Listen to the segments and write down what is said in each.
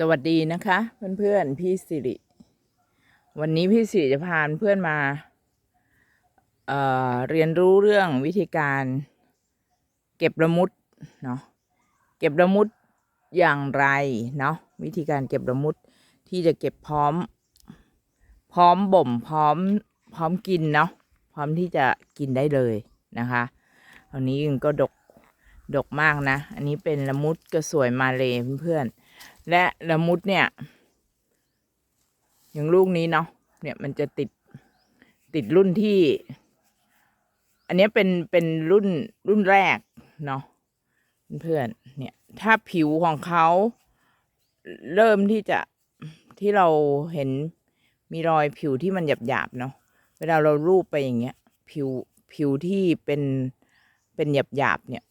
สวัสดีนะคะ เพื่อนๆพี่สิริ วันนี้พี่สิริจะพาเพื่อนมาเอ่อเรียนรู้เรื่องวิธีการ เก็บละมุดเนาะเก็บละมุดอย่างไรเนาะวิธีการเก็บละมุดที่จะเก็บพร้อม พร้อมบ่มพร้อมพร้อมกินเนาะพร้อมที่จะกินได้เลยนะคะอันนี้ก็ดกดกมากนะ อันนี้เป็นละมุดกระสวยมาเลยเพื่อนๆ และละมุดเนี่ย อย่างลูกนี้เนาะเนี่ยมันจะติดติดรุ่นที่ อันนี้เป็นเป็นรุ่นรุ่นแรกเนาะเพื่อนเนี่ย ถ้าผิวของเขาเริ่มที่จะที่เราเห็นมีรอยผิวที่มันหยาบๆเนาะเวลาเรารูปไปอย่างเงี้ย ผิวผิวที่เป็นเป็นหยาบๆเนี่ย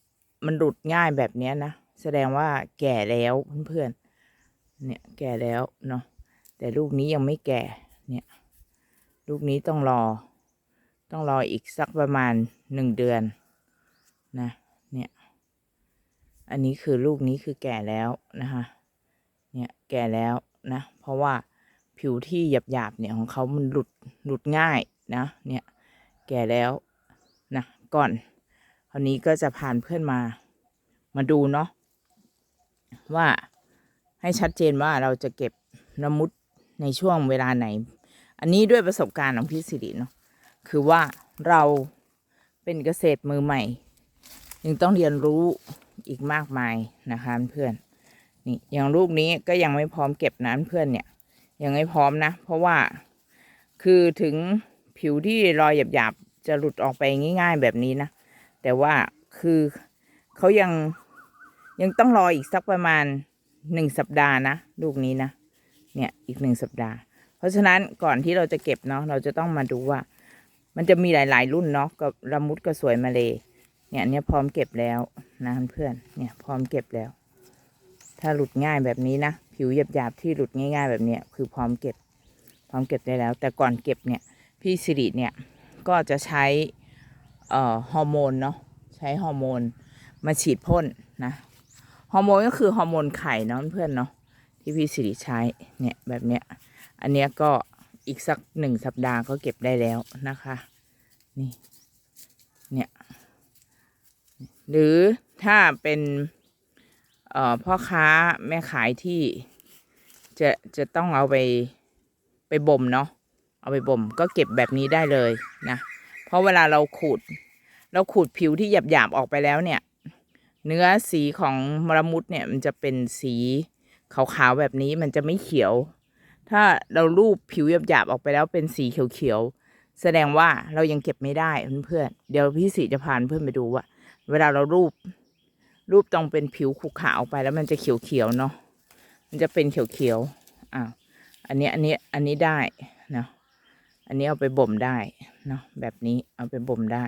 มันหลุดง่ายแบบเนี้ยนะ แสดงว่าแก่แล้วเพื่อนๆ เนี่ยแก่แล้วเนาะแต่ลูกนี้ยังไม่แก่เนี่ยลูกนี้ต้องรอ ต้องรออีกสักประมาณหนึ่งเดือนนะเนี่ยอันนี้คือลูกนี้คือแก่แล้วนะคะเนี่ยแก่แล้วนะเพราะว่าผิวที่หยาบๆเนี่ยของเขามันหลุดหลุดง่ายนะเนี่ยแก่แล้วนะก่อนคราวนี้ก็จะผ่านเพื่อนมามาดูเนาะว่า ให้ชัดเจนว่าเราจะเก็บละมุดในช่วงเวลาไหน อันนี้ด้วยประสบการณ์ของพี่สิริเนาะคือว่าเราเป็นเกษตรมือใหม่ ยังต้องเรียนรู้อีกมากมายนะคะเพื่อนนี่อย่างลูกนี้ก็ยังไม่พร้อมเก็บนะเพื่อนเนี่ย ยังไม่พร้อมนะ เพราะว่าคือถึงผิวที่รอยหยาบๆจะหลุดออกไปง่าย ๆแบบนี้นะ แต่ว่าคือเขายังยังต้องรออีกสักประมาณ หนึ่งสัปดาห์นะลูกนี้นะเนี่ยอีกหนึ่งสัปดาห์ เพราะฉะนั้นก่อนที่เราจะเก็บเนาะเราจะต้องมาดูว่า มันจะมีหลาย ๆ รุ่นเนาะกับละมุดก็สวยมาเลยเนี่ยนเนี่ยพร้อมเก็บแล้วนะเพื่อนเนี่ยพร้อมเก็บแล้ว ถ้าหลุดง่ายแบบนี้นะผิวหยาบๆที่หลุดง่าย ๆ แบบเนี้ยคือพร้อมเก็บ พร้อมเก็บได้แล้ว แต่ก่อนเก็บเนี่ยพี่สิริเนี่ยก็จะใช้ฮอร์โมนเนาะใช้ฮอร์โมนมาฉีดพ่นนะ ฮอร์โมนก็คือฮอร์โมนไข่เนาะเพื่อนเนาะที่พี่สิริใช้เนี่ยแบบเนี้ย อันเนี้ยก็อีกสักหนึ่งสัปดาห์ก็เก็บได้แล้วนะคะ นี่ เนี่ย หรือถ้าเป็นเอ่อพ่อค้าแม่ขายที่จะจะต้องเอาไปไปบ่มเนาะเอาไปบ่มก็เก็บแบบนี้ได้เลยนะ เพราะเวลาเราขูด เราขูดผิวที่หยาบๆออกไปแล้วเนี่ย เนื้อสีของมรมุดเนี่ยมันจะเป็นสีขาวๆแบบนี้มันจะไม่เขียว ถ้าเราลูบผิวหยาบๆออกไปแล้วเป็นสีเขียวๆแสดงว่าเรายังเก็บไม่ได้เพื่อนๆเดี๋ยวพี่สีจะพาเพื่อนไปดูว่า เวลาเรารูปรูปตรงเป็นผิวขรุขระไปแล้วมันจะเขียวๆเนาะ มันจะเป็นเขียวๆอ้าอันนี้อันนี้อันนี้ได้เนาะ อันนี้เอาไปบ่มได้เนาะแบบนี้เอาไปบ่มได้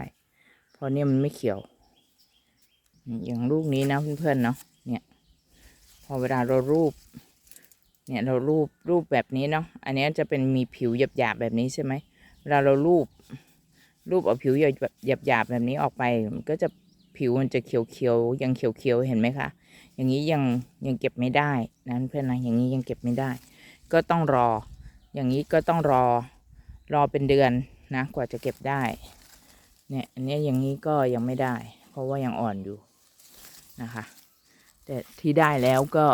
เพราะเนี่ยมันไม่เขียว อย่างลูกนี้นะเพื่อนๆเนาะเนี่ย พอเวลาเรารูป เนี่ยเรารูปรูปแบบนี้เนาะอันนี้จะเป็นมีผิวหยาบๆแบบนี้ใช่ไหมเวลาเรารูป รูปเอาผิวหยาบหยาบๆแบบนี้ออกไปมันก็จะผิวมันจะเขียวๆยังเขียวๆเห็นไหมคะอย่างนี้ยังยังเก็บไม่ได้นะเพื่อนนะอย่างนี้ยังเก็บไม่ได้ ก็ต้องรอ อย่างนี้ก็ต้องรอรอเป็นเดือนนะกว่าจะเก็บได้เนี่ยอันนี้อย่างนี้ก็ยังไม่ได้ เพราะว่ายังอ่อนอยู่ นะคะ แต่ที่ได้แล้วก็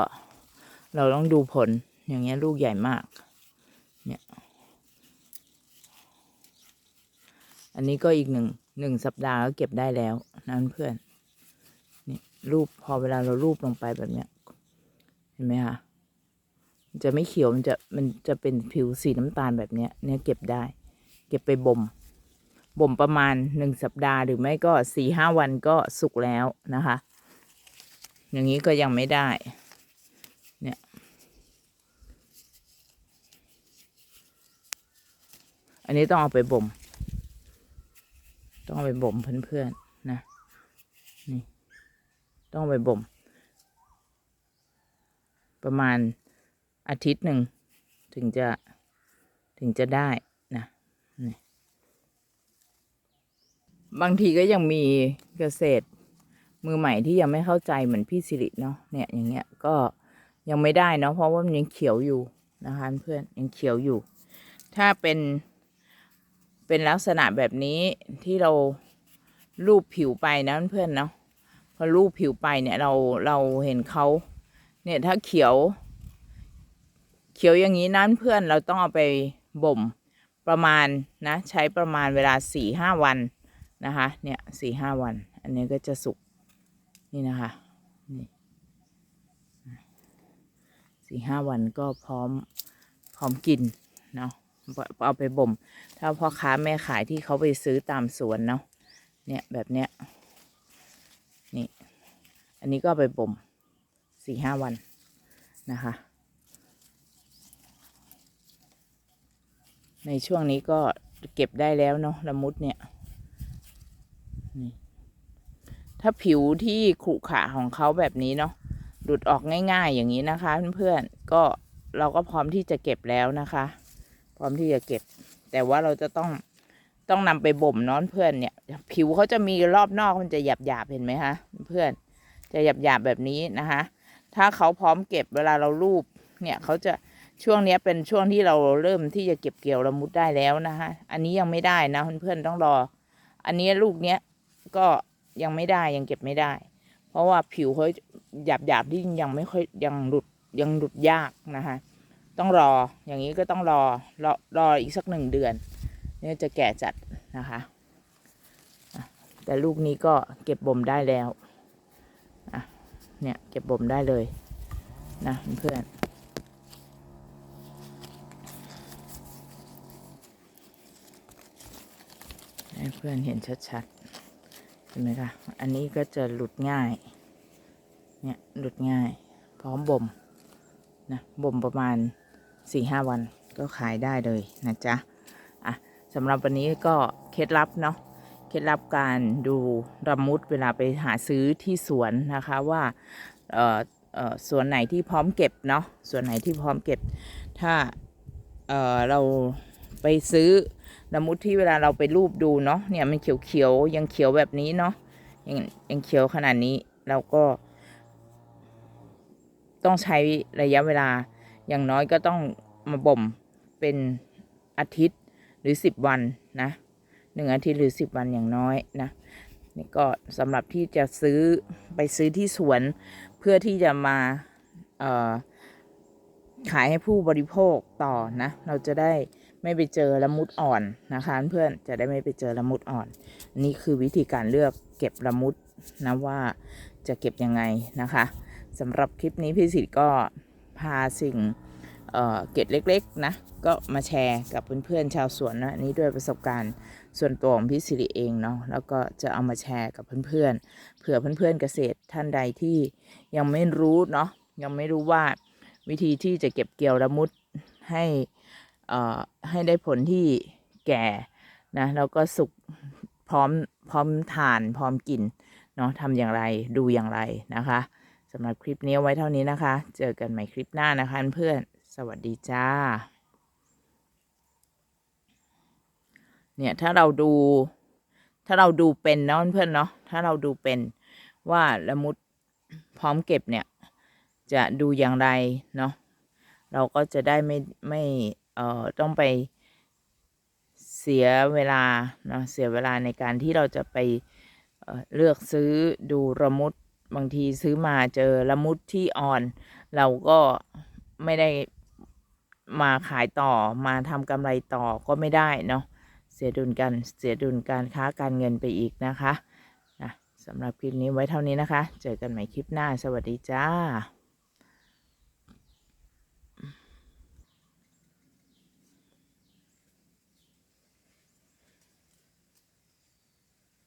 เราต้องดูผลอย่างเงี้ยลูกใหญ่มาก เนี่ย อันนี้ก็อีกหนึ่งหนึ่งสัปดาห์ก็เก็บได้แล้วนะเพื่อน นี่รูปพอเวลาเรารูปลงไปแบบเนี้ย เห็นไหมคะมันจะไม่เขียวมันจะมันจะเป็นผิวสีน้ำตาลแบบเนี้ย เนี่ยเก็บได้ เก็บไปบ่มบ่มประมาณหนึ่งสัปดาห์หรือไม่ก็สี่ห้าวันก็สุกแล้วนะคะ อย่างนี้ก็ยังไม่ได้ เนี่ย อันนี้ต้องเอาไปบ่ม ต้องเอาไปบ่มเพื่อนๆนะ นี่ ต้องไปบ่ม ประมาณอาทิตย์หนึ่ง ถึงจะถึงจะได้นะนี่บางทีก็ยังมีเกษตร มือใหม่ที่ยังไม่เข้าใจเหมือนพี่สิริเนาะเนี่ยอย่างเงี้ยก็ยังไม่ได้เนาะเพราะว่ามันยังเขียวอยู่นะคะเพื่อนยังเขียวอยู่ ถ้าเป็นเป็นลักษณะแบบนี้ที่เราลูบผิวไปนะเพื่อนเนาะพอลูบผิวไปเนี่ยเราเราเห็นเขาเนี่ยถ้าเขียว เขียวอย่างนี้นั้นเพื่อนเราต้องเอาไปบ่มประมาณนะใช้ประมาณเวลาสี่ห้าวันนะคะเนี่ยสี่ห้าวัน อันนี้ก็จะสุก นี่นะคะนี่สี่ห้าวันก็พร้อมพร้อมกินเนาะเอาไปบ่ม ถ้าพ่อค้าแม่ขายที่เขาไปซื้อตามสวนเนาะเนี่ยแบบเนี้ยนี่ อันนี้ก็ไปบ่มสี่ห้าวันนะคะ ในช่วงนี้ก็เก็บได้แล้วเนาะละมุดเนี่ยนี่ ถ้าผิวที่ขรุขระของเขาแบบนี้เนาะหลุดออกง่ายๆอย่างนี้นะคะ เพื่อนๆก็เราก็พร้อมที่จะเก็บแล้วนะคะ พร้อมที่จะเก็บ แต่ว่าเราจะต้องต้องนำไปบ่มน้อนเพื่อนเนี่ย ผิวเขาจะมีรอบนอกมันจะหยาบหยาบๆเห็นไหมคะเพื่อนจะหยาบหยาบๆแบบนี้นะคะ ถ้าเขาพร้อมเก็บเวลาเราลูบเนี่ยเขาจะช่วงเนี้ยเป็นช่วงที่เราเริ่มที่จะเก็บเกี่ยวละมุดได้แล้วนะคะ อันนี้ยังไม่ได้นะเพื่อนๆต้องรอ อันนี้ลูกเนี้ยก็ ยังไม่ได้ยังเก็บไม่ได้ เพราะว่าผิวเขาหยาบหยาบที่ยังไม่ค่อยยังหลุดยังหลุดยากนะคะต้องรออย่างนี้ก็ต้องรอรอรออีกสักหนึ่งเดือนเนี่ยจะแก่จัดนะคะแต่ลูกนี้ก็เก็บบ่มได้แล้วอะเนี่ยเก็บบ่มได้เลยนะเพื่อนให้เพื่อนเห็นชัดๆ ห็นไหมคะอันนี้ก็จะหลุดง่าย เนี่ยหลุดง่าย พร้อมบ่มนะบ่มประมาณสี่ห้าวันก็ขายได้เลยนะจ๊ะอะสำหรับวันนี้ก็เคล็ดลับเนาะเคล็ดลับการดูระมุดเวลาไปหาซื้อที่สวนนะคะว่าเอ่อเอ่อส่วนไหนที่พร้อมเก็บเนาะส่วนไหนที่พร้อมเก็บถ้าเอ่อเราไปซื้อ ละมุดที่เวลาเราไปรูปดูเนาะเนี่ยมันเขียวๆยังเขียวแบบนี้เนาะยังยังเขียวขนาดนี้เราก็ ต้องใช้ระยะเวลาอย่างน้อยก็ต้องมาบ่มเป็นอาทิตย์หรือสิบวันนะหนึ่งอาทิตย์หรือสิบวันอย่างน้อยนะนี่ก็สำหรับที่จะซื้อไปซื้อที่สวนเพื่อที่จะมาขายให้ผู้บริโภคต่อนะ เราจะได้ ไม่ไปเจอละมุดอ่อนนะคะเพื่อนจะได้ไม่ไปเจอละมุดอ่อน นี่คือวิธีการเลือกเก็บละมุดนะว่าจะเก็บยังไงนะคะสำหรับคลิปนี้พี่สิทธิ์ก็พาสิ่งเเก็บเล็กๆนะก็มาแชร์กับเพื่อนๆชาวสวนนะนี้ด้วยประสบการณ์ส่วนตัวของพี่สิริเองเนาะแล้วก็จะเอามาแชร์กับเพื่อนๆเผื่อเพื่อนๆเกษตรท่านใดที่ยังไม่รู้เนาะยังไม่รู้ว่าวิธีที่จะเก็บเกี่ยวละมุดให้ ให้ได้ผลที่แก่นะแล้วก็สุกพร้อมพร้อมทานพร้อมกินเนาะทำอย่างไรดูอย่างไรนะคะสำหรับคลิปนี้ไว้เท่านี้นะคะ เจอกันใหม่คลิปหน้านะคะเพื่อนสวัสดีจ้าเนี่ยถ้าเราดู ถ้าเราดูเป็นเนาะเพื่อนเนาะถ้าเราดูเป็นว่าละมุดพร้อมเก็บเนี่ย จะดูอย่างไรเนาะเราก็จะได้ไม่ไม่ เอ่อต้องไปเสียเวลาเนาะเสียเวลาในการที่เราจะไปเเลือกซื้อดูละมุดบางทีซื้อมาเจอละมุดที่อ่อน เราก็ไม่ได้มาขายต่อมาทำกำไรต่อก็ไม่ได้เนาะเสียดุลกันเสียดุลการค้าการเงินไปอีกนะคะนะสำหรับคลิปนี้ไว้เท่านี้นะคะ เจอกันใหม่คลิปหน้า สวัสดีจ้า